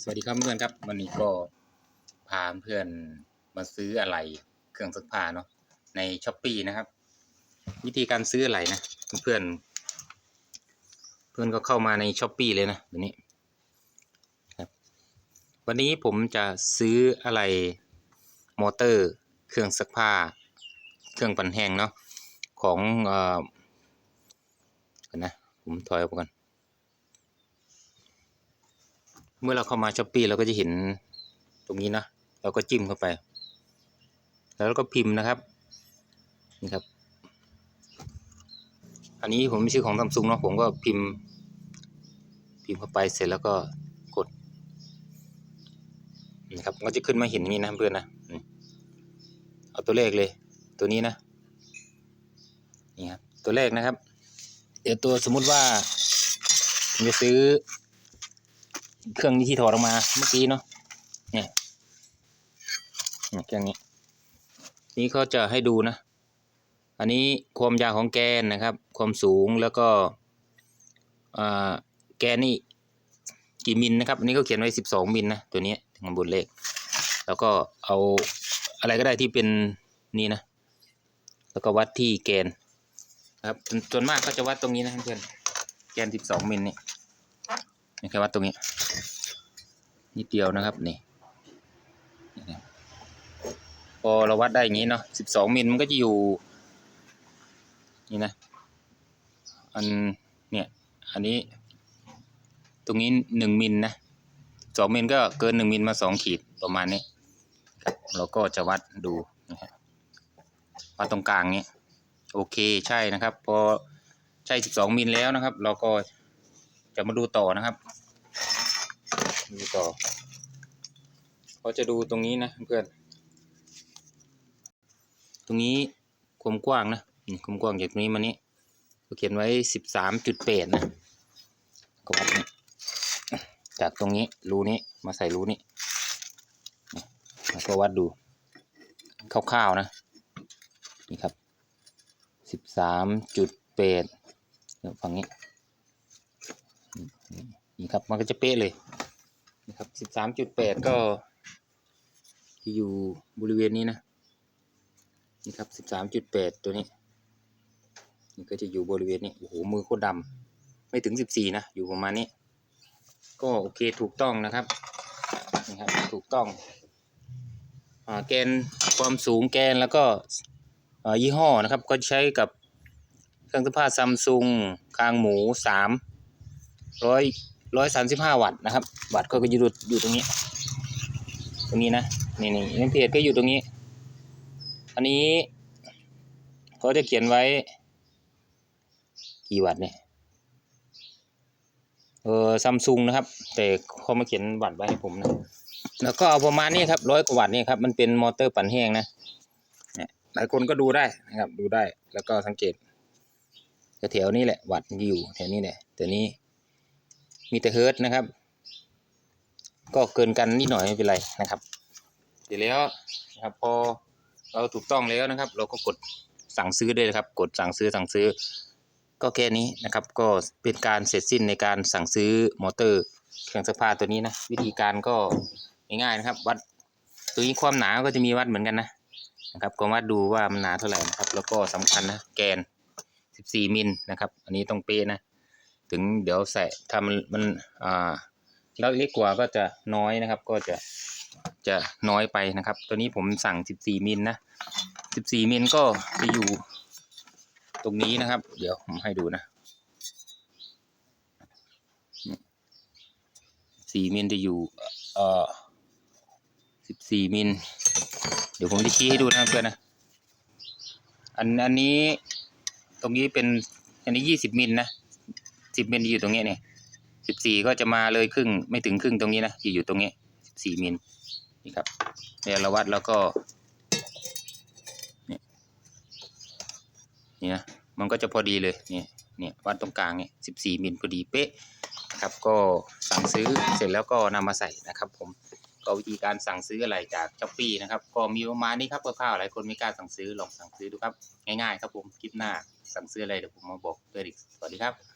สวัสดีครับเพื่อนครับ วันนี้ก็พาเพื่อนมาซื้ออะไรเครื่องซักผ้าเนาะในช้อปปีนะครับ วิธีการซื้ออะไรนะเพื่อน เพื่อนก็เข้ามาในช้อปปีเลยนะแบบนี้ครับ วันนี้ผมจะซื้ออะไรมอเตอร์เครื่องซักผ้า เครื่องปั่นแห้งเนาะของเอ่อกันนะผมถอยออกก่อน เมื่อเราเข้ามาช้อปปีเราก็จะเห็นตรงนี้นะเราก็จิ้มเข้าไป แล้วก็พิมพ์นะครับนี่ครับ อันนี้ผมไม่ชื่อของซัมซุงเนาะผมก็พิมพ์ พิมพ์เข้าไปเสร็จแล้วก็กดนี่ครับก็จะขึ้นมาเห็นนี้นะเพื่อนนะเอาตัวเลขเลย ตัวนี้นะนี่ครับตัวเลขนะครับ เดี๋ยวตัวสมมุติว่าผมจะซื้อ เครื่องนี้ที่ถอดออกมาเมื่อกี้เนาะเนี่ยเครื่องนี้ นี่เขาจะให้ดูนะ อันนี้ความยาวของแกนนะครับ ความสูงแล้วก็แกนนี่กี่มิลนะครับอันนี้เขาเขียนไว้สิบสองมิลนะตัวนี้ข้างบนเลข แล้วก็เอาอะไรก็ได้ที่เป็นนี่นะ แล้วก็วัดที่แกนนะครับส่วนมากเขาจะวัดตรงนี้นะเพื่อนแกนสิบสองมิลนี่นี่แค่วัดตรงนี้ นิดเดียวนะครับนี่พอเราวัดได้อย่างนี้เนาะสิบสองมิลมันก็จะอยู่ นี่นะ อันเนี่ยอันนี้ ตรงนี้หนึ่งมิลนะสองมิลก็เกินหนึ่งมิลมาสองขีดประมาณนี้ครับเราก็จะวัดดูนะครับวัดตรงกลางนี้โอเคใช่นะครับ พอใช่สิบสองมิลแล้วนะครับ เราก็จะมาดูต่อนะครับ ดูต่อเขาจะดูตรงนี้นะเพื่อน ตรงนี้ความกว้างนะนี่ความกว้างจากตรงนี้มานี้เขาเขียนไว้สิบสามจุดแปดนะก็วัดนี่จากตรงนี้รูนี้มาใส่รูนี้แล้วก็วัดดูคร่าวๆนะนี่ครับสิบสามจุดแปดฝั่งนี้นี่ครับมันก็จะเป๊ะเลย นะครับสิบสามจุดแปดก็จะอยู่บริเวณนี้นะนี่ครับสิบสามจุดแปดตัวนี้นี่ก็จะอยู่บริเวณนี้โอ้โหมือโคตรดำไม่ถึงสิบสี่นะอยู่ประมาณนี้ ก็โอเคถูกต้องนะครับนี่ครับถูกต้องอ่าแกนความสูงแกนแล้วก็อ่ายี่ห้อนะครับก็ใช้กับเครื่องซักผ้าซัมซุงคางหมูสามร้อย ร้อยสามสิบห้าวัตต์นะครับ วัตต์ก็อยู่อยู่ตรงนี้ ตรงนี้นะ นี่นี่ในเพจก็อยู่ตรงนี้ อันนี้เขาจะเขียนไว้ กี่วัตต์เนี่ย เออซัมซุงนะครับ แต่เขามาเขียนวัตต์ไว้ให้ผมนะ แล้วก็เอาประมาณนี้ครับร้อยกว่าวัตต์นี่ครับ มันเป็นมอเตอร์ปั่นแห้งนะหลายคนก็ดูได้นะครับ ดูได้ แล้วก็สังเกตแถวๆนี้แหละ วัตอยู่แถวนี้แหละแต่นี้ มีแต่เฮิร์ตนะครับ ก็เกินกันนิดหน่อยไม่เป็นไรนะครับเดี๋ยวแล้วนะครับพอเราถูกต้องแล้วนะครับ เราก็กดสั่งซื้อได้เลยครับ กดสั่งซื้อสั่งซื้อ ก็แค่นี้นะครับ ก็เป็นการเสร็จสิ้นในการสั่งซื้อมอเตอร์เครื่องซักผ้าตัวนี้นะวิธีการก็ง่ายๆนะครับ วัดตัวนี้ความหนาก็จะมีวัดเหมือนกันนะนะครับก็วัดดูว่ามันหนาเท่าไหร่นะครับ แล้วก็สำคัญนะแกน 14มิลนะครับ อันนี้ต้องเป๊ะนะ ถึงเดี๋ยวใส่ถ้ามันมันอ่าแล้วเล็กกว่าก็จะน้อยนะครับ ก็จะจะน้อยไปนะครับ ตัวนี้ผมสั่ง 14มิลนะ14มิลก็จะอยู่ตรงนี้นะครับ เดี๋ยวผมให้ดูนะ4มิลจะอยู่เอ่อ14มิลเดี๋ยวผมจะชี้ให้ดูนะเพื่อนนะอันอันนี้ตรงนี้เป็นอันนี้ 20มิลนะ สิบมิลอยู่ตรงนี้เนี่ยสิบสี่ก็จะมาเลยครึ่งไม่ถึงครึ่งตรงนี้นะอยู่อยู่ตรงนี้สิบสี่มิลนี่ครับเดี๋ยวเราวัดแล้วก็นี่นี่นะมันก็จะพอดีเลยเนี่ยเนี่ยวัดตรงกลางเนี่ยสิบสี่มิลพอดีเป๊ะนะครับก็สั่งซื้อเสร็จแล้วก็นำมาใส่นะครับ ผมก็วิธีการสั่งซื้ออะไรจากช้อปปี้นะครับ ก็มีประมาณนี้ครับคร่าวๆหลายคนไม่กล้าสั่งซื้อลองสั่งซื้อดูครับ ง่ายๆครับผมคลิปหน้าสั่งซื้ออะไรเดี๋ยวผมมาบอกด้วยอีกสวัสดีครับ